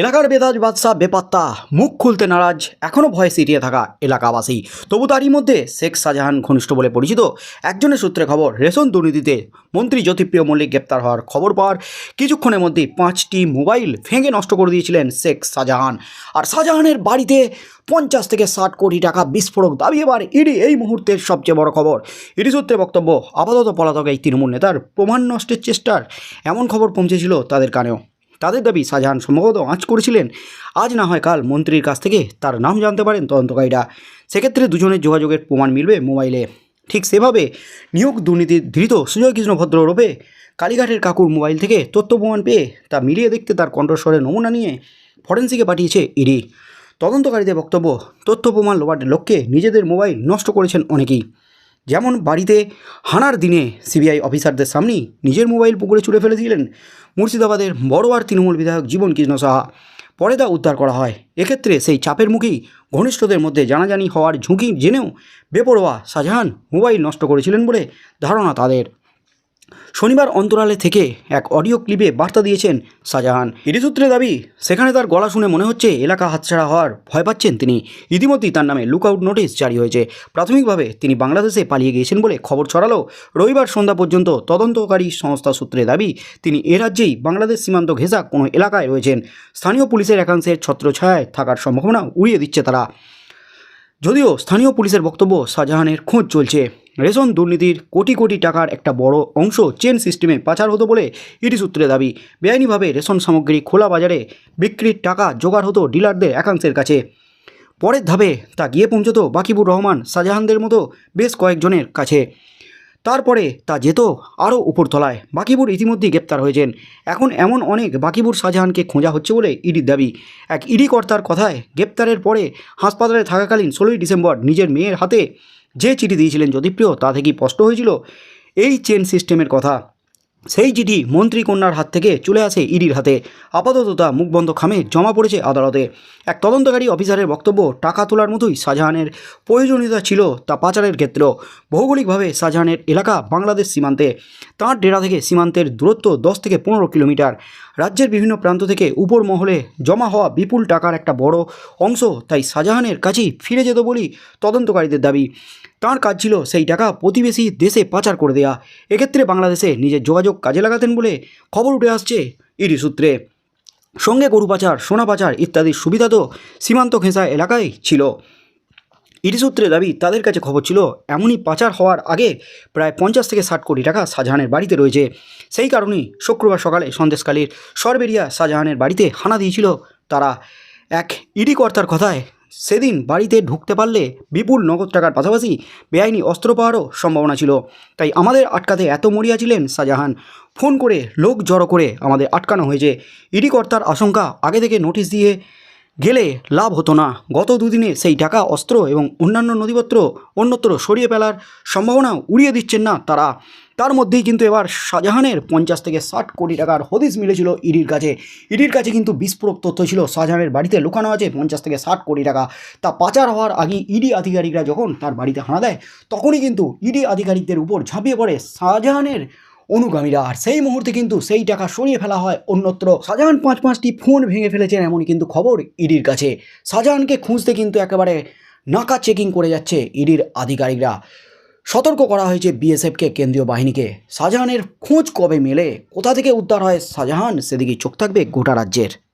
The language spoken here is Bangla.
এলাকার বেতাজ বাদশাহ বেপাত্তা, মুখ খুলতে নারাজ এখনও ভয়ে সিটিয়ে থাকা এলাকাবাসী। তবু তারই মধ্যে শেখ শাহজাহান ঘনিষ্ঠ বলে পরিচিত একজনের সূত্রে খবর, রেশন দুর্নীতিতে মন্ত্রী জ্যোতিপ্রিয় মল্লিক গ্রেপ্তার হওয়ার খবর পাওয়ার কিছুক্ষণের মধ্যে পাঁচটি মোবাইল ভেঙে নষ্ট করে দিয়েছিলেন শেখ শাহজাহান। আর শাহজাহানের বাড়িতে পঞ্চাশ থেকে ষাট কোটি টাকা বিস্ফোরক দাবি, এবার ইডি এই মুহূর্তের সবচেয়ে বড় খবর। ইডি সূত্রে বক্তব্য, আপাতত পলাতক এই তৃণমূল নেতার প্রমাণ নষ্টের চেষ্টার এমন খবর পৌঁছেছিল তাদের কানেও। তাদের দাবি শাহজাহান সম্ভবত আঁচ করেছিলেন। আজ না হয় কাল মন্ত্রীর কাছ থেকে তার নাম জানতে পারেন তদন্তকারীরা। সেক্ষেত্রে দুজনের যোগাযোগের প্রমাণ মিলবে মোবাইলে। ঠিক সেভাবে নিয়োগ দুর্নীতির ধৃত সুজয় কৃষ্ণ ভদ্র রূপে কালীঘাটের কাকুর মোবাইল থেকে তথ্য প্রমাণ পেয়ে তা মিলিয়ে দেখতে তার কণ্ঠস্বরের নমুনা নিয়ে ফরেন্সিকে পাঠিয়েছে ইডি। তদন্তকারীদের বক্তব্য, তথ্য প্রমাণ লোবাটের লক্ষ্যে নিজেদের মোবাইল নষ্ট করেছেন অনেকেই। যেমন বাড়িতে হানার দিনে সিবিআই অফিসারদের সামনেই নিজের মোবাইল পুকুরে ছুড়ে ফেলেছিলেন মুর্শিদাবাদের বড়োয়ার তৃণমূল বিধায়ক জীবন কৃষ্ণ সাহা। পরে তা উদ্ধার করা হয়। এক্ষেত্রে সেই চাপের মুখেই ঘনিষ্ঠদের মধ্যে জানাজানি হওয়ার ঝুঁকি জেনেও বেপরোয়া শাহজাহান মোবাইল নষ্ট করেছিলেন বলে ধারণা তাদের। শনিবার অন্তরালে থেকে এক অডিও ক্লিপে বার্তা দিয়েছেন শাহজাহান। ইডি সূত্রে দাবি, সেখানে তার গলা শুনে মনে হচ্ছে এলাকা হাতছাড়া হওয়ার ভয় পাচ্ছেন তিনি। ইতিমধ্যেই তার নামে লুকআউট নোটিশ জারি হয়েছে। প্রাথমিকভাবে তিনি বাংলাদেশে পালিয়ে গিয়েছেন বলে খবর ছড়ালো রবিবার সন্ধ্যা পর্যন্ত তদন্তকারী সংস্থা সূত্রে দাবি, তিনি এ রাজ্যেই বাংলাদেশ সীমান্ত ঘেঁষা কোনো এলাকায় রয়েছেন। স্থানীয় পুলিশের একাংশের ছত্রছায়ায় থাকার সম্ভাবনা উড়িয়ে দিচ্ছে তারা। যদিও স্থানীয় পুলিশের বক্তব্য শাহজাহানের খোঁজ চলছে। রেশন দুর্নীতির কোটি কোটি টাকার একটা বড় অংশ চেন সিস্টেমে পাচার হতো বলে ইডি সূত্রে দাবি। বেআইনিভাবে রেশন সামগ্রী খোলা বাজারে বিক্রির টাকা জোগাড় হতো ডিলারদের একাংশের কাছে। পরের ধাপে তা গিয়ে পৌঁছতো বাকিবুর রহমান শাহজাহানদের মতো বেশ কয়েকজনের কাছে। তারপরে তা যেত আরও উপরতলায়। বাকিবুর ইতিমধ্যেই গ্রেপ্তার হয়েছেন। এখন এমন অনেক বাকিবুর শাহজাহানকে খোঁজা হচ্ছে বলে ইডির দাবি। এক ইডি কর্তার কথায় গ্রেপ্তারের পরে হাসপাতালে থাকাকালীন ষোলোই ডিসেম্বর নিজের মেয়ের হাতে যে চিঠি দিয়েছিলেন জ্যোতিপ্রিয় তা থেকেই স্পষ্ট হয়েছিল এই চেন সিস্টেমের কথা। সেই চিঠি মন্ত্রী কন্যার হাত থেকে চলে আসে ইডির হাতে। আপাতত তা মুখবন্ধ খামে জমা পড়েছে আদালতে। এক তদন্তকারী অফিসারের বক্তব্য, টাকা তোলার মতোই শাহজাহানের প্রয়োজনীয়তা ছিল তা পাচারের ক্ষেত্রেও ভৌগোলিকভাবে শাহজাহানের এলাকা বাংলাদেশ সীমান্তে। তাঁর ডেরা থেকে সীমান্তের দূরত্ব দশ থেকে পনেরো কিলোমিটার। রাজ্যের বিভিন্ন প্রান্ত থেকে উপর মহলে জমা হওয়া বিপুল টাকার একটা বড় অংশ তাই শাহজাহানের কাছেই ফিরে যেত বলেই তদন্তকারীদের দাবি। তাঁর কাজ ছিল সেই টাকা প্রতিবেশী দেশে পাচার করে দেয়া। এক্ষেত্রে বাংলাদেশে নিজের যোগাযোগ কাজে লাগাতেন বলে খবর উঠে আসছে ইডি সূত্রে। সঙ্গে গরু পাচার, সোনা পাচার ইত্যাদি সুবিধা তো সীমান্ত ঘেঁষা এলাকায় ছিল। ইডি সূত্রে দাবি, তাদের কাছে খবর ছিল, এমনই পাচার হওয়ার আগে প্রায় পঞ্চাশ থেকে ষাট কোটি টাকা শাহজাহানের বাড়িতে রয়েছে। সেই কারণেই শুক্রবার সকালে সন্দেশকালীর সরবেরিয়া শাহজাহানের বাড়িতে হানা দিয়েছিল তারা। এক ইডি কর্তার কথায় সেদিন বাড়িতে ঢুকতে পারলে বিপুল নগদ টাকার পাশাপাশি বেআইনি অস্ত্র পাওয়ারও সম্ভাবনা ছিল। তাই আমাদের আটকাতে এত মরিয়া ছিলেন শাহজাহান। ফোন করে লোক জড়ো করে আমাদের আটকানো হয়েছে। ইডি কর্তার আশঙ্কা, আগে থেকে নোটিশ দিয়ে গেলে লাভ হতো না। গত দুদিনে সেই টাকা, অস্ত্র এবং অন্যান্য নথিপত্র অন্যত্র সরিয়ে ফেলার সম্ভাবনা উড়িয়ে দিচ্ছেন না তারা। তার মধ্যেই কিন্তু এবার শাহজাহানের পঞ্চাশ থেকে ষাট কোটি টাকার হদিস মিলেছিল ইডির কাছে। ইডির কাছে কিন্তু বিস্ফোরক তথ্য ছিল, শাহজাহানের বাড়িতে লুকানো আছে পঞ্চাশ থেকে ষাট কোটি টাকা। তা পাচার হওয়ার আগে ইডি আধিকারিকরা যখন তার বাড়িতে হানা দেয়, তখনই কিন্তু ইডি আধিকারিকদের উপর ঝাঁপিয়ে পড়ে শাহজাহানের অনুগামীরা। আর সেই মুহূর্তে কিন্তু সেই টাকা সরিয়ে ফেলা হয় অন্যত্র। শাহজাহান পাঁচ পাঁচটি ফোন ভেঙে ফেলেছেন এমনই কিন্তু খবর ইডির কাছে। শাহজাহানকে খুঁজতে কিন্তু একেবারে নাকা চেকিং করে যাচ্ছে ইডির আধিকারিকরা। সতর্ক করা হয়েছে বিএসএফকে, কেন্দ্রীয় বাহিনীকে। শাহজাহানের খোঁজ কবে মেলে? কোথা থেকে উদ্ধার হয় শাহজাহান? সেদিকে চোখ থাকবে গোটা রাজ্যের।